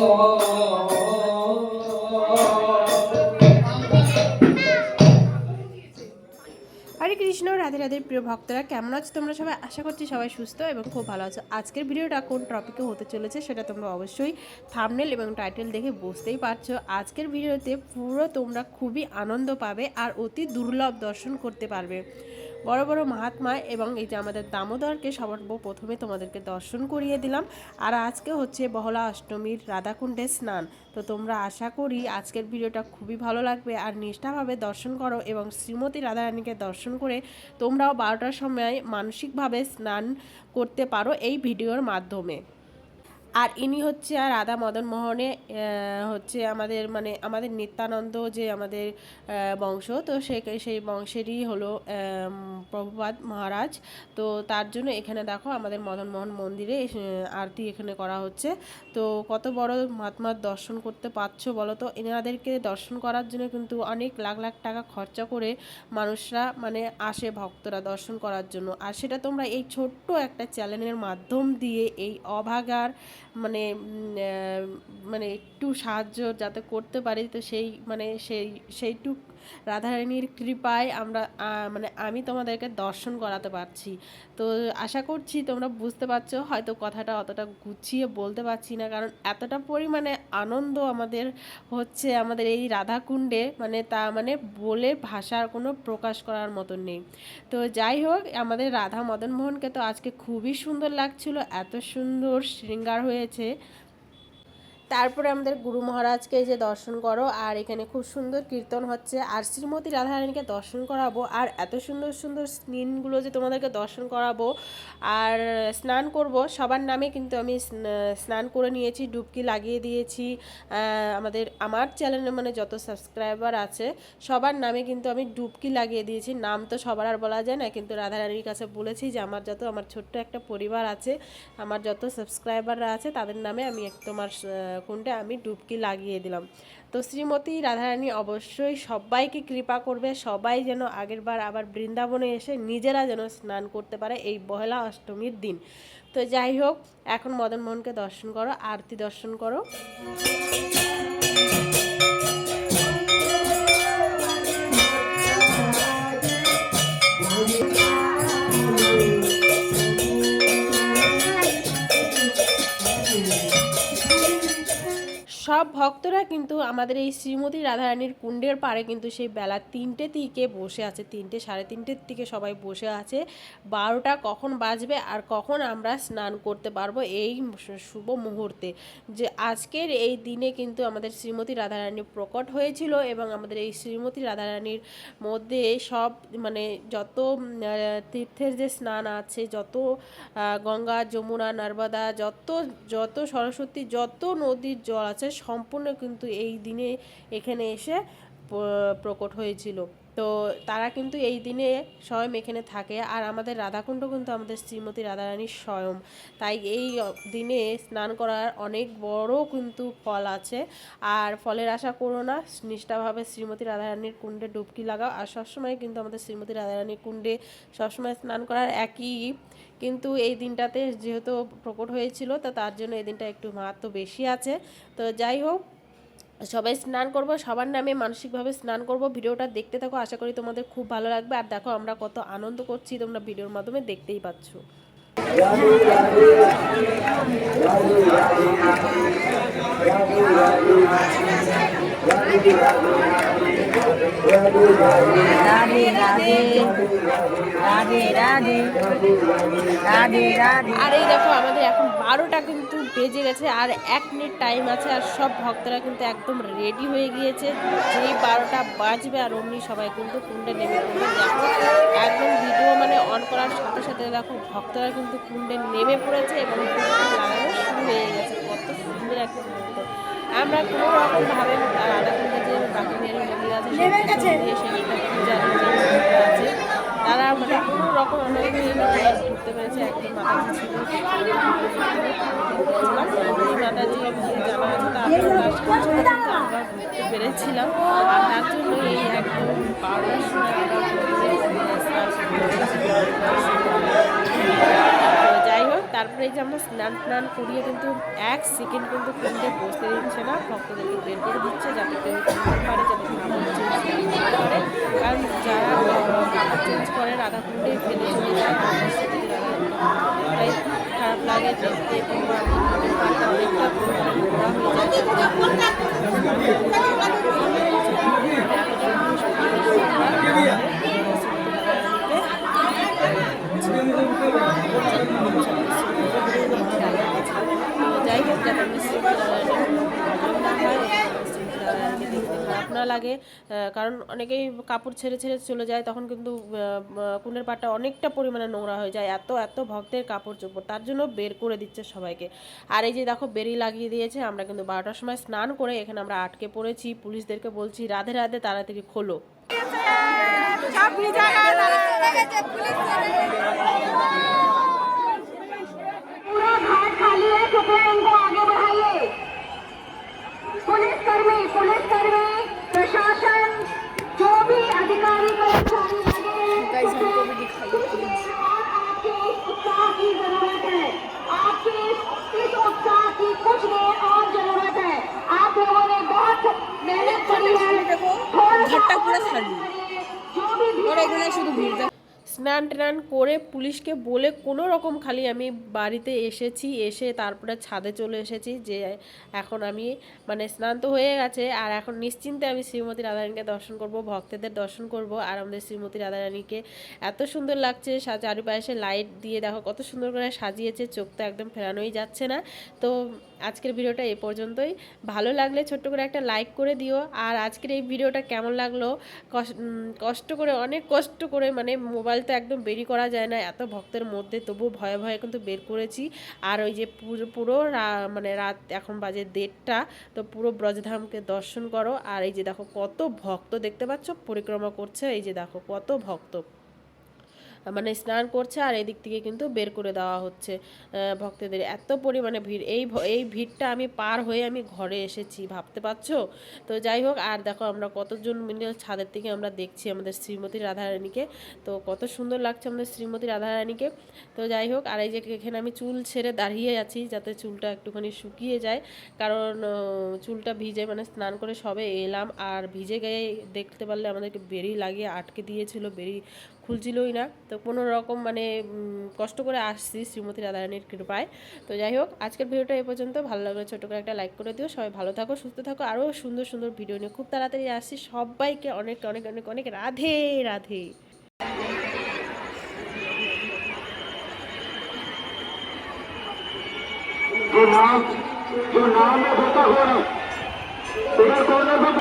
Oh, Krishna, Radhe Radhe প্রিয় ভক্তরা, কেমন আছো তোমরা সবাই? আশা করছি সবাই সুস্থ এবং খুব ভালো আছো। আজকের ভিডিওটা কোন টপিকে হতে চলেছে সেটা তোমরা অবশ্যই থামনেল এবং টাইটেল দেখে বুঝতেই পারছ। আজকের ভিডিওতে পুরো তোমরা খুবই আনন্দ পাবে আর অতি দুর্লভ দর্শন করতে পারবে। বড় বড় মহাত্মা এবং এই যে আমাদের দামোদরকে সবার প্রথমে তোমাদেরকে দর্শন করিয়ে দিলাম। আর আজকে হচ্ছে বহলা অষ্টমীর রাধাকুণ্ডে স্নান। তো তোমরা আশা করি আজকের ভিডিওটা খুবই ভালো লাগবে। আর নিষ্ঠাভাবে দর্শন করো এবং শ্রীমতী রাধারানীকে দর্শন করে তোমরাও বারোটার সময় মানসিকভাবে স্নান করতে পারো এই ভিডিওর মাধ্যমে। আর ইনি হচ্ছে, আর রাধা মদন মোহনে হচ্ছে আমাদের মানে আমাদের নিত্যানন্দ যে আমাদের বংশ, তো সে, সেই বংশেরই হলো প্রভুপাদ মহারাজ। তো তার জন্য এখানে দেখো আমাদের মদন মোহন মন্দিরে আরতি এখানে করা হচ্ছে। তো কত বড় মহাত্মার দর্শন করতে পারছ বলো তো? এনাদেরকে দর্শন করার জন্য কিন্তু অনেক লাখ লাখ টাকা খরচা করে মানুষরা মানে আসে ভক্তরা দর্শন করার জন্য। আর সেটা তোমরা এই ছোট্ট একটা চ্যানেলের মাধ্যম দিয়ে এই অভাগার মানে মানে একটু সাহায্য যাতে করতে পারি তো সেই মানে সেই সেইটুক রাধারানীর কৃপায় আমরা মানে আমি তোমাদেরকে দর্শন করাতে পারছি। তো আশা করছি তোমরা বুঝতে পারছ, হয়তো কথাটা অতটা গুছিয়ে বলতে পারছি না, কারণ এতটা পরিমাণে আনন্দ আমাদের হচ্ছে আমাদের এই রাধাকুণ্ডে মানে তা মানে বলে ভাষার কোনো প্রকাশ করার মতন নেই। তো যাই হোক, আমাদের রাধা মদন মোহনকে তো আজকে খুবই সুন্দর লাগছিল, এত সুন্দর শৃঙ্গার হয়েছে। তারপরে আমাদের গুরু মহারাজকে যে দর্শন করো, আর এখানে খুব সুন্দর কীর্তন হচ্ছে। আর শ্রীমতী রাধারানীকে দর্শন করাবো, আর এত সুন্দর সুন্দর স্নিনগুলো যে তোমাদেরকে দর্শন করাবো, আর স্নান করব, সবার নামে কিন্তু আমি স্নান করে নিয়েছি, ডুবকি লাগিয়ে দিয়েছি। আমাদের, আমার চ্যানেলে মানে যত সাবস্ক্রাইবার আছে, সবার নামে কিন্তু আমি ডুবকি লাগিয়ে দিয়েছি। নাম তো সবার আর বলা যায় না, কিন্তু রাধারানীর কাছে বলেছি যে আমার যত, আমার ছোট্ট একটা পরিবার আছে, আমার যত সাবস্ক্রাইবাররা আছে, তাদের নামে আমি এক তোমার কুণ্ডে আমি ডুবকি লাগিয়ে দিলাম। তো শ্রীমতী রাধারানী অবশ্যই সবাইকে কৃপা করবে, সবাই যেন আগের বার আবার বৃন্দাবনে এসে নিজেরা যেন স্নান করতে পারে এই পহেলা অষ্টমীর দিন। তো যাই হোক, এখন মদন মোহনকে দর্শন করো, আরতি দর্শন করো। সব ভক্তরা কিন্তু আমাদের এই শ্রীমতী রাধারানীর কুণ্ডের পাড়ে কিন্তু সেই বেলা তিনটে থেকে বসে আছে, তিনটে সাড়ে তিনটের থেকে সবাই বসে আছে। বারোটা কখন বাজবে আর কখন আমরা স্নান করতে পারব এই শুভ মুহূর্তে। যে আজকের এই দিনে কিন্তু আমাদের শ্রীমতী রাধারানী প্রকট হয়েছিল এবং আমাদের এই শ্রীমতী রাধারানীর মধ্যে সব মানে যত তীর্থের যে স্নান আছে, যত গঙ্গা, যমুনা, নর্মদা, যত যত সরস্বতী, যত নদীর জল আছে সম্পূর্ণ কিন্তু এই দিনে এখানে এসে প্রকট হয়েছিল। তো তারা কিন্তু এই দিনে স্বয়ং এখানে থাকে। আর আমাদের রাধাকুণ্ড কিন্তু আমাদের শ্রীমতী রাধারানীর স্বয়ং। তাই এই দিনে স্নান করার অনেক বড় কিন্তু ফল আছে। আর ফলের আশা করো না, নিষ্ঠাভাবে শ্রীমতী রাধারানীর কুণ্ডে ডুবকি লাগাও। আর সবসময় কিন্তু আমাদের শ্রীমতী রাধারানীর কুণ্ডে সবসময় স্নান করার একই। কিন্তু এই দিনটাতে যেহেতু প্রকট হয়েছিল, তা তার জন্য এই দিনটা একটু মাহাত্ম বেশি আছে। তো যাই হোক সবাই স্নান করব সবার নামে মানসিকভাবে স্নান করব ভিডিওটা দেখতে থাকো আশা করি তোমাদের খুব ভালো লাগবে আর দেখো আমরা কত আনন্দ করছি তোমরা ভিডিওর মাধ্যমে দেখতেই পাচ্ছ আর এই দেখো, আমাদের এখন বারোটা কিন্তু বেজে গেছে, আর এক মিনিট টাইম আছে, আর সব ভক্তরা কিন্তু একদম রেডি হয়ে গিয়েছে। যেই বারোটা বাজবে, আর অমনি সবাই কিন্তু কুণ্ডে নেমে পড়বে। দেখো, একদম ভিডিও মানে অন করার সাথে সাথে দেখো, ভক্তরা কিন্তু কুণ্ডে নেমে পড়েছে এবং লাগানো শুরু হয়ে গেছে। কত সুন্দর একটা আমরা কোনো রকম ভাবে রাধাকুণ্ডে যে বাকি আছে আছে। তারা মানে কোনো রকম অনেক ঘুরতে পেরেছে একদিন মাতাজি ছিল। মাতাজি আমরা পেরেছিলাম। তার জন্য এই একদম পাড়াশোনা তারপরে এই যে আমরা স্নান টান করিয়ে কিন্তু এক সেকেন্ড কিন্তু কুণ্ডে বসতে দিচ্ছে না, ভক্তদেরকে বের করে দিচ্ছে যাতে কেউ পারে, যাতে কারণ যারা কাপড় চেঞ্জ করে রাধা কুণ্ডে ফেলে চলে যায় তাই খারাপ লাগে দেখতে কিংবা পাটা অনেকটা পরিমাণে নোংরা হয়ে যায় যাই হোক যাতে মিশ্রিত খারাপ না লাগে কারণ অনেকেই কাপড় ছেড়ে ছেড়ে চলে যায়, তখন কিন্তু কুলের পাটটা অনেকটা পরিমাণে নোংরা হয়ে যায়, এত এত ভক্তের কাপড় চোপড়, তার জন্য বের করে দিচ্ছে সবাইকে। আর এই যে দেখো, বেরি লাগিয়ে দিয়েছে, আমরা কিন্তু বারোটার সময় স্নান করে এখানে আমরা আটকে পড়েছি, পুলিশদেরকে বলছি, রাধে রাধে, তাড়াতাড়ি খোলো। उत्साह की कुछ देर और जरूरत है आप लोगों ने बहुत मेहनत करी है थोड़ा सा ঘাটটা পুরো और খালি। करिए। जो भी भीड़ ওরা এখানে শুধু ভিড় দেখ স্নান টান করে পুলিশকে বলে কোনো রকম খালি আমি বাড়িতে এসেছি, এসে তারপরে ছাদে চলে এসেছি যে এখন আমি মানে স্নান তো হয়ে গেছে আর এখন নিশ্চিন্তে আমি শ্রীমতী রাধারানীকে দর্শন করব, ভক্তদের দর্শন করব আর আমাদের শ্রীমতী রাধারানীকে এত সুন্দর লাগছে চারিপাশে লাইট দিয়ে দেখো কত সুন্দর করে সাজিয়েছে, চোখ তো একদম ফেরানোই যাচ্ছে না। তো আজকের ভিডিওটা এ পর্যন্তই। ভালো লাগলে ছোট্ট করে একটা লাইক করে দিও আর আজকের এই ভিডিওটা কেমন লাগল? কষ্ট করে, অনেক কষ্ট করে মানে মোবাইল তো একদম বেরি করা যায় না, এত ভক্তের মধ্যে তবু ভয়ে ভয়ে কিন্তু বের করেছি। আর ওই যে পুরো পুরো মানে রাত এখন বাজে দেড়টা, তো পুরো ব্রজধামকে দর্শন করো। আর এই যে দেখো কত ভক্ত দেখতে পাচ্ছ, পরিক্রমা করছে, এই যে দেখো কত ভক্ত। মানে স্নান করছে আর এদিক থেকে কিন্তু বের করে দেওয়া হচ্ছে ভক্তদের। এত পরিমাণে ভিড়। এই এই ভিড়টা আমি পার হয়ে আমি ঘরে এসেছি, ভাবতে পারছ? তো যাই হোক, আর দেখো আমরা কতজন মিলে ছাদের থেকে আমরা দেখছি আমাদের শ্রীমতী রাধারানীকে। তো কত সুন্দর লাগছে আমাদের শ্রীমতী রাধারানীকে। তো যাই হোক, আর এই যে এখানে আমি চুল ছেড়ে দাঁড়িয়ে আছি যাতে চুলটা একটুখানি শুকিয়ে যায়। কারণ চুলটা ভিজে মানে স্নান করে সবে এলাম। আর ভিজে গায়ে দেখতে পারলে আমাদেরকে বেরি লাগিয়ে আটকে দিয়েছিল, বেরি খুলছিলই না তো কোনো রকম মানে উম, কষ্ট করে আসছি শ্রীমতী রাধারানীর কৃপায় তো যাই হোক আজকের ভিডিওটা এই পর্যন্ত ভালো লাগলে ছোটো করে একটা লাইক করে দিও সবাই ভালো থাকো সুস্থ থাকো আরও সুন্দর সুন্দর ভিডিও নিয়ে খুব তাড়াতাড়ি আসছি সবাইকে অনেক অনেক অনেক অনেক রাধে রাধে जो नाम जो नाम में बैठा हो रहा उधर कोने पे